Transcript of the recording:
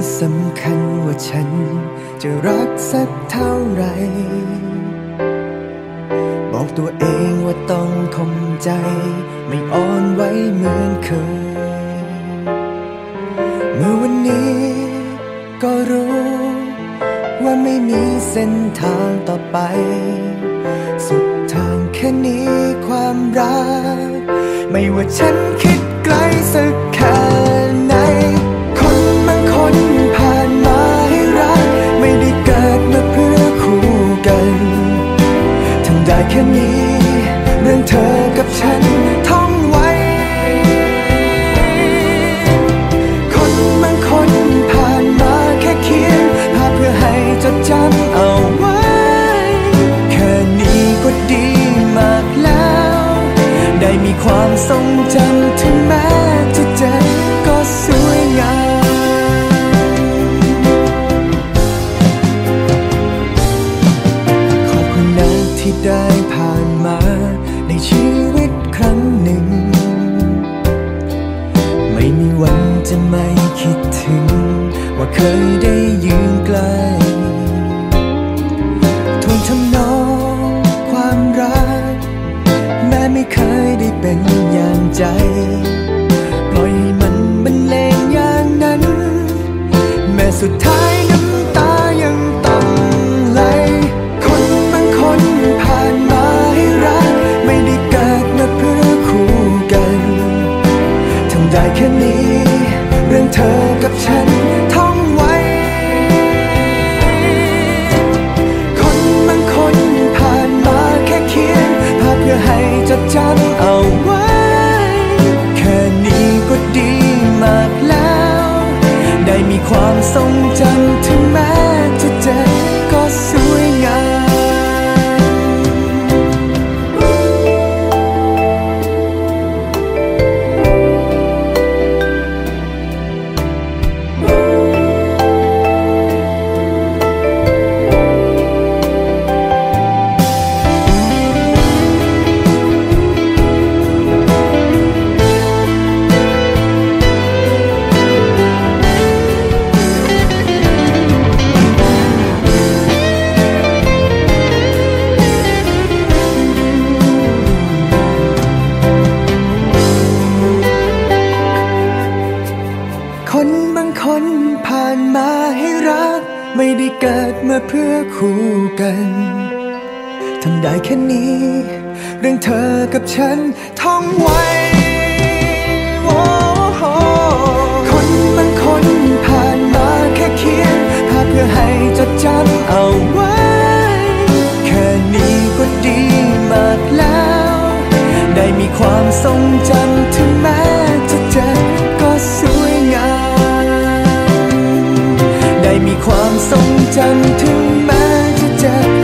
่สำคัญว่าฉันจะรักสักเท่าไร บอกตัวเองว่าต้องคงใจ ไม่อ่อนไหวเหมือนเคย เมื่อวันนี้ก็รู้ ว่าไม่มีเส้นทางต่อไป สุดทางแค่นี้ความรัก ไม่ว่าฉันคิดไกลสัก ความทรงจำถึงแม้จะเจ็บก็สวยงามขอบคุณนะที่ได้ผ่านมาในชีวิตครั้งหนึ่ง ไม่มีวันจะไม่คิดถึง ว่าเคยได้ยืนใกล้ เป็นอย่างใจ ปล่อยให้มันบรรเลงอย่างนั้น แม้สุดท้ายน้ำตายังต้องไหล คนบางคนผ่านมาให้รัก ไม่ได้เกิดมาเพื่อคู่กัน ทำได้แค่นี้ เรื่องเธอกับฉัน คนบางคนผ่านมาให้รัก ไม่ได้เกิดมาเพื่อคู่กันทำได้แค่นี้ เรื่องเธอกับฉันท่องไว้ ถึงแม้จะเจ็บ